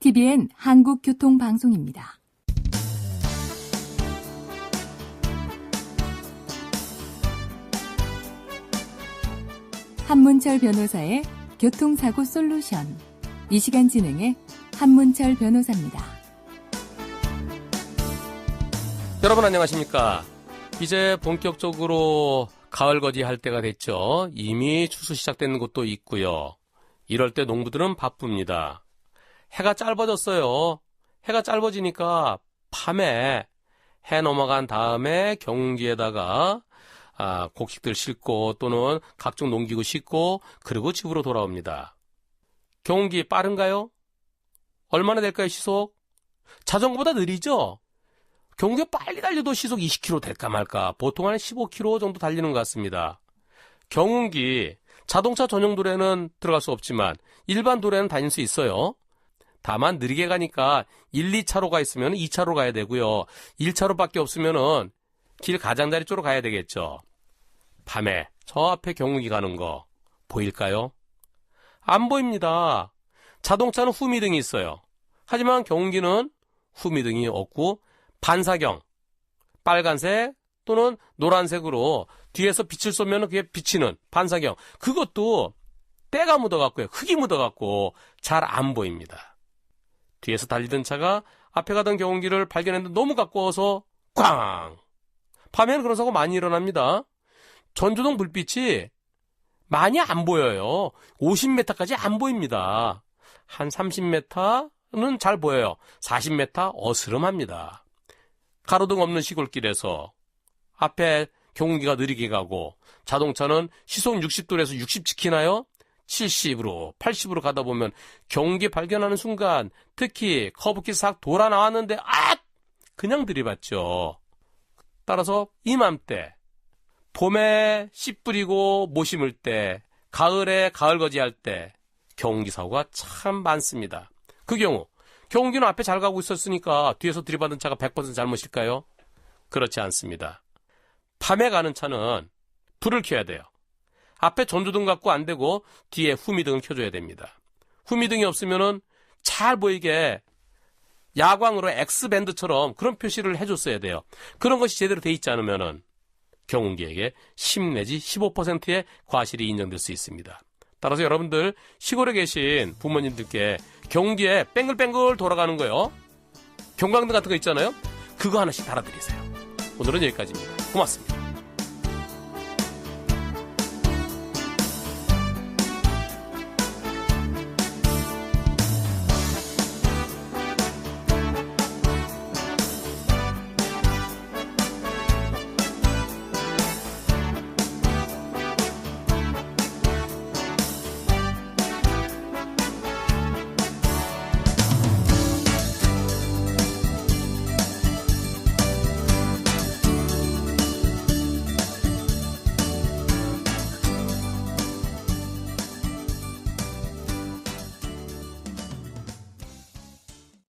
TBN 한국교통방송입니다. 한문철 변호사의 교통사고 솔루션. 이 시간 진행의 한문철 변호사입니다. 여러분 안녕하십니까? 이제 본격적으로 가을 거지 할 때가 됐죠. 이미 추수 시작되는 곳도 있고요. 이럴 때 농부들은 바쁩니다. 해가 짧아졌어요. 해가 짧아지니까 밤에 해 넘어간 다음에 경운기에다가 아, 곡식들 싣고 또는 각종 농기구 싣고 그리고 집으로 돌아옵니다. 경운기 빠른가요? 얼마나 될까요, 시속? 자전거보다 느리죠? 경운기 빨리 달려도 시속 20km 될까 말까. 보통 한 15km 정도 달리는 것 같습니다. 경운기, 자동차 전용 도로에는 들어갈 수 없지만 일반 도로에는 다닐 수 있어요. 다만 느리게 가니까 1, 2차로가 있으면 2차로 가야 되고요. 1차로밖에 없으면은 길 가장자리 쪽으로 가야 되겠죠. 밤에 저 앞에 경운기 가는 거 보일까요? 안 보입니다. 자동차는 후미등이 있어요. 하지만 경운기는 후미등이 없고 반사경 빨간색 또는 노란색으로 뒤에서 빛을 쏘면 그게 비치는 반사경 그것도 때가 묻어갖고요. 흙이 묻어갖고 잘 안 보입니다. 뒤에서 달리던 차가 앞에 가던 경운기를 발견했는데 너무 가까워서 꽝! 밤에는 그런 사고 많이 일어납니다. 전조등 불빛이 많이 안 보여요. 50m까지 안 보입니다. 한 30m는 잘 보여요. 40m 어스름합니다. 가로등 없는 시골길에서 앞에 경운기가 느리게 가고 자동차는 시속 60도에서 60 지키나요? 70으로 80으로 가다 보면 경운기 발견하는 순간 특히 커브길 싹 돌아 나왔는데 아 그냥 들이받죠. 따라서 이맘때 봄에 씨 뿌리고 모 심을 때 가을에 가을 거지 할 때 경운기 사고가 참 많습니다. 그 경우 경운기는 앞에 잘 가고 있었으니까 뒤에서 들이받은 차가 100% 잘못일까요? 그렇지 않습니다. 밤에 가는 차는 불을 켜야 돼요. 앞에 전조등 갖고 안 되고 뒤에 후미등을 켜줘야 됩니다. 후미등이 없으면은 잘 보이게 야광으로 X밴드처럼 그런 표시를 해줬어야 돼요. 그런 것이 제대로 돼 있지 않으면은 경운기에게 10 내지 15%의 과실이 인정될 수 있습니다. 따라서 여러분들 시골에 계신 부모님들께 경운기에 뺑글뺑글 돌아가는 거요. 경광등 같은 거 있잖아요. 그거 하나씩 달아드리세요. 오늘은 여기까지입니다. 고맙습니다.